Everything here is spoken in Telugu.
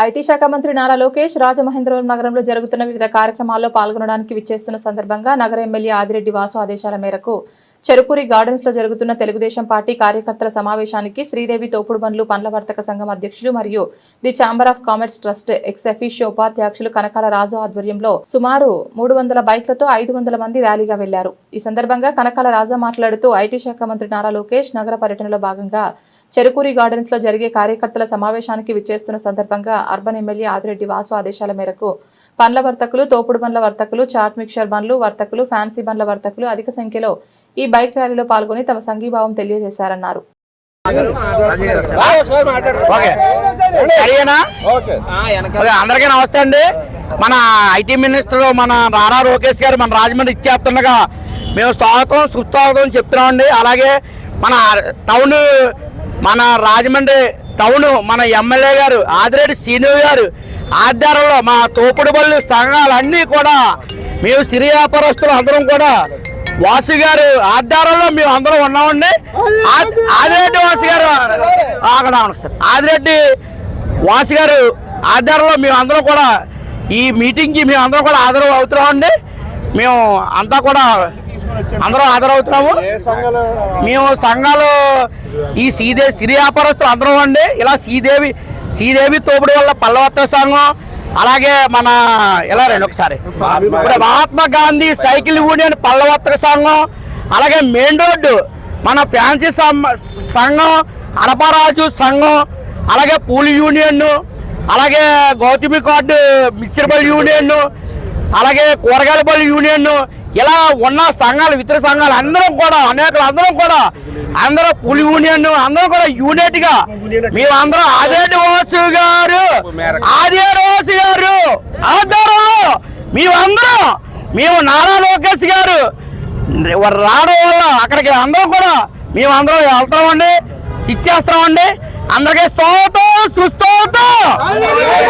ఐటీ శాఖ మంత్రి నారా లోకేష్ రాజమహేంద్రవరం నగరంలో జరుగుతున్న వివిధ కార్యక్రమాల్లో పాల్గొనడానికి విచ్చేస్తున్న సందర్భంగా నగర ఎమ్మెల్యే ఆదిరెడ్డి వాసు ఆదేశాల మేరకు చెరుకూరి గార్డెన్స్లో జరుగుతున్న తెలుగుదేశం పార్టీ కార్యకర్తల సమావేశానికి శ్రీదేవి తోపుడు బండ్లు పండ్ల వర్తక సంఘం అధ్యక్షులు మరియు the chamber of commerce trust ex officio ఉపాధ్యక్షులు కనకాల రాజు ఆధ్వర్యంలో సుమారు మూడు వందల బైక్లతో ఐదు వందల మంది ర్యాలీగా వెళ్ళారు. ఈ సందర్భంగా కనకాల రాజా మాట్లాడుతూ ఐటీ శాఖ మంత్రి నారా లోకేష్ నగర పర్యటనలో భాగంగా చెరుకూరి గార్డెన్స్లో జరిగే కార్యకర్తల సమావేశానికి విచ్చేస్తున్న సందర్భంగా అర్బన్ ఎమ్మెల్యే ఆదిరెడ్డి వాసు ఆదేశాల మేరకు పండ్ల వర్తకులు తోపుడు బండ్ల వర్తకులు చాట్ మిక్చర్ బండ్లు వర్తకులు ఫ్యాన్సీ బండ్ల వర్తకులు అధిక సంఖ్యలో ఈ బైక్ ర్యాలీలో పాల్గొని తమ సంఘీభావం తెలియజేశారన్నారు. ఓకే. సరేనా? ఓకే. అందరికీ నమస్తే అండి. మన ఐటీ మినిస్టర్ మన నారా లోకేష్ గారు మన రాజమండ్రి ఇచ్చేస్తుండగా మేము స్వాగతం సుస్వాగతం చెప్తున్నామండి. అలాగే మన టౌన్ మన రాజమండ్రి టౌన్ మన ఎమ్మెల్యే గారు ఆదిరెడ్డి శ్రీను గారు ఆధ్వర్యంలో మా తోపుడు బళ్ళు సంఘాలన్నీ కూడా మేము సిరి వ్యాపారస్తులు అందరం కూడా వాసు గారు ఆధ్వర్యంలో మేము అందరం ఉన్నామండి. ఆ- ఆదిరెడ్డి వాసు గారు అక్కడ సార్. ఆదిరెడ్డి వాసు గారు ఆధ్వర్యంలో మేము అందరం కూడా ఈ మీటింగ్కి మేము అందరం కూడా హాజరు అవుతున్నామండి. మేము అంతా కూడా అందరం హాజరవుతున్నాము మేము సంఘాలు ఈ శ్రీదేవి సిరి వ్యాపారస్తులు అందరం అండి. ఇలా శ్రీదేవి శ్రీదేవి తోపుడు వల్ల పల్లవత్త సంఘం అలాగే మన ఇలా రండి ఒకసారి? ఇప్పుడు మహాత్మా గాంధీ సైకిల్ యూనియన్ పల్లవత్త సంఘం అలాగే మెయిన్ రోడ్డు మన ఫ్యాన్సీ సంఘం అడపరాజు సంఘం అలాగే పూల్ యూనియన్ అలాగే గౌతమి కార్డు మిక్చర్బల్ యూనియన్ అలాగే కూరగాయల బళ్ళు యూనియన్ ఇలా ఉన్న సంఘాలు ఇతర సంఘాలు అందరం కూడా అనేకలు అందరం కూడా అందరూ పులి యూనియన్ అందరం కూడా యూనిట్గా మేమందరం ఆదేటి వాసు గారు ఆదేటి వాసు గారు ఆధారంలో మేమందరూ మేము నారా లోకేష్ గారు రావడం వల్ల అక్కడికి అందరం కూడా మేమందరం వెళ్తామండి ఇచ్చేస్తామండి. అందరికీ స్తోతో సుస్తోతో